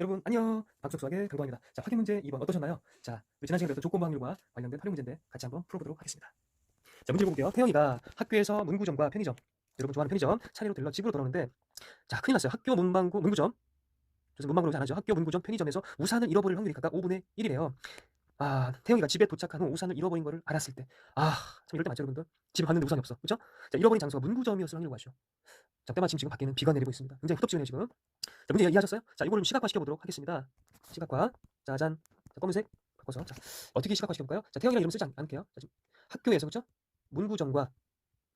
여러분 안녕. 박석수학의 강도입니다. 자 확인 문제 2번 어떠셨나요? 자 우리 지난 시간에 배웠던 조건 확률과 관련된 활용 문제인데 같이 한번 풀어보도록 하겠습니다. 자 문제 볼게요. 태영이가 학교에서 문구점과 편의점. 여러분 좋아하는 편의점 차례로 들러 집으로 돌아오는데 자 큰일 났어요. 학교 문방구 문구점. 그래서 문방구로 안 하죠. 학교 문구점 편의점에서 우산을 잃어버릴 확률이 각각 5분의 1이래요. 아 태영이가 집에 도착한 후 우산을 잃어버린 거를 알았을 때 아 참 이럴 때 맞죠 여러분들? 집에 갔는데 우산이 없어. 그죠? 자 잃어버린 장소가 문구점이었을 확률을 구하시오 자 때마침 지금 밖에는 비가 내리고 있습니다 굉장히 후덥지근해요 지금 자, 문제 이해하셨어요? 자, 이거를 시각화 시켜보도록 하겠습니다. 시각화. 짜잔. 자, 검은색 바꿔서. 자, 어떻게 시각화 시켜볼까요? 자, 태영이라는 이름 쓰지 않, 않을게요. 자, 지금 학교에서, 그죠? 문구점과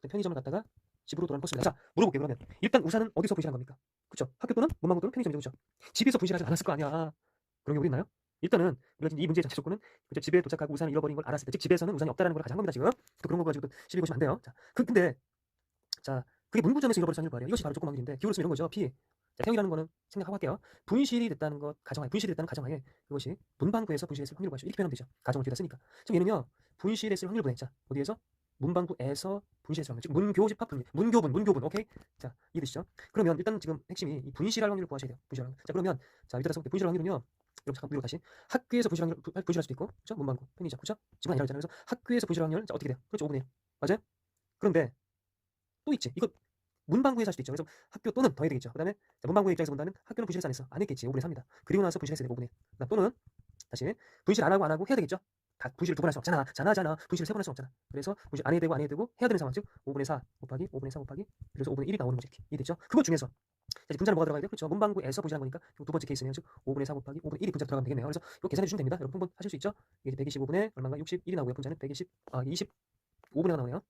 편의점을 갔다가 집으로 돌아온 버스입니다. 자, 물어볼게요, 그러면. 일단 우산은 어디서 분실한 겁니까? 그쵸? 학교 또는 문방구 또는 편의점이죠, 그죠? 집에서 분실하지 않았을 거 아니야. 그런 경우 있나요? 일단은, 우리가 이 문제의 전체 조건은, 그죠? 집에 도착하고 우산을 잃어버린 걸 알았을 때, 즉, 집에서는 우산이 없다는 걸 가정한 겁니다, 지금. 또 그런 거 가지고 또 시비 보시면 안 돼요. 자, 그, 근데, 자, 그게 문구점에서 잃어버린 상일 말이에요. 이것이 바로 조건 확률인데, 기울을 쓰면 이런 거죠. P. 자, 태형이라는 거는 생각하고 할게요. 분실이 됐다는 것 가정하에 분실이 됐다는 가정하에 그것이 문방구에서 분실했을 확률을 구하시오. 이렇게 표현하면 되죠. 가정을 뒤에다 쓰니까. 지금 얘는요. 분실했을 확률분의 자, 어디에서? 문방구에서 분실했을 확률. 즉 문교 집합 분실. 문교분, 문교분. 오케이? 자, 이해되시죠? 그러면 일단 지금 핵심이 이 분실할 확률을 구하셔야 돼요. 분실할 확률. 자, 그러면 자, 써볼게요. 분실할 확률은요. 여러분 잠깐 위로 다시 학교에서 분실할 확률 부- 분실할 수도 있고 그렇죠? 문방구, 편의점. 그렇죠? 지금 아니라 그랬잖아요. 그래서 학교에서 분실할 확률 자, 어떻게 돼요? 그렇죠. 5분의 1. 맞아요? 그런데 또 있지. 이거 문방구에서 할 수도 있죠. 그래서 학교 또는 더해야 되겠죠. 그 다음에 자, 문방구 입장에서 본다는 학교는 분실해서 안 했어. 안 했겠지. 5분의 3이다. 그리고 나서 분실했어야 돼. 5분의 1. 그다음 또는 다시 분실 안 하고 안 하고 해야 되겠죠. 다 분실을 두 번 할 수 없잖아. 자나잖아. 분실을 세 번 할 수 없잖아. 그래서 분실 안 해야 되고 안 해야 되고 해야 되는 상황 즉 5분의 4 곱하기 5분의 4 곱하기 그래서 5분의 1이 나오는 거지. 이렇게. 이해됐죠? 그것 중에서 자, 이제 분자는 뭐가 들어가야 돼요? 그렇죠. 문방구에서 분실한 거니까 두 번째 케이스네요. 즉 5분의 4 곱하기 5분의 1이 분자 들어가면 되겠네요. 그래서 이거 계산해 주시면 됩니다. 여러분 한번 하실 수 있죠? 이게 125분의 얼마인가 61이 나오고요. 분자는 120, 아 25분의가 나오네요.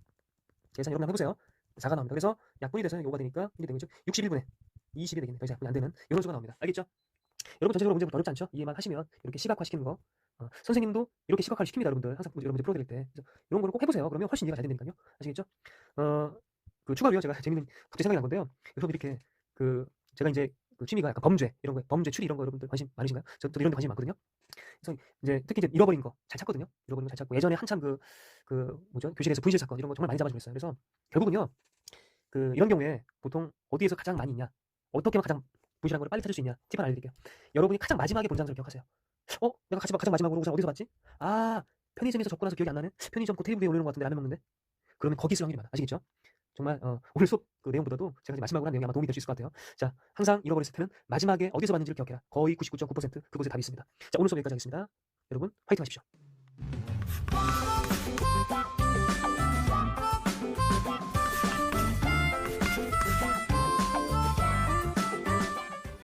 계산 여러분 한번 해보세요. 4가 나옵니다. 그래서 약분이 돼서 5가 되니까 1이 되고 즉 61분의 20이 되겠네. 더 이상 약분이 안 되는 이런 수가 나옵니다. 알겠죠? 여러분 전체적으로 문제부터 어렵지 않죠? 이해만 하시면 이렇게 시각화 시키는 거 어, 선생님도 이렇게 시각화를 시킵니다. 여러분들 항상 여러분들 풀어드릴 때 이런 거를 꼭 해보세요. 그러면 훨씬 이해가 잘 된다니까요. 아시겠죠? 어, 그 추가로요 제가 재밌는 갑자기 생각이 난 건데요. 여러분 이렇게 그 제가 이제 그 취미가 약간 범죄 이런 거 범죄 추리 이런 거 여러분들 관심 많으신가요? 저도 이런 데 관심 많거든요. 그래서 이제 특히 이제 잃어버린 거 잘 찾거든요. 잃어버린 거 잘 찾고 예전에 한참 그그 뭐죠 교실에서 분실 사건 이런 거 정말 많이 잡아주고 있어요. 그래서 결국은요 그 이런 경우에 보통 어디에서 가장 많이 있냐 어떻게 하면 가장 분실한 거를 빨리 찾을 수 있냐 팁을 알려드릴게요. 여러분이 가장 마지막에 본 장소를 기억하세요. 어 내가 가장, 가장 마지막으로 우산 어디서 봤지? 아 편의점에서 접고 나서 기억이 안 나네. 편의점 그 테이블 위에 올리는 것 같은데 라면 먹는데 그러면 거기 있을 확률이 많아. 아시겠죠? 정말 어, 오늘 수업 그 내용보다도 제가 마지막으로 한 내용이 아마 도움이 될 수 있을 것 같아요. 자, 항상 잃어버렸을 때는 마지막에 어디서 봤는지를 기억해라. 거의 99.9% 그곳에 답이 있습니다. 자, 오늘 수업 여기까지 하겠습니다. 여러분, 화이팅 하십시오.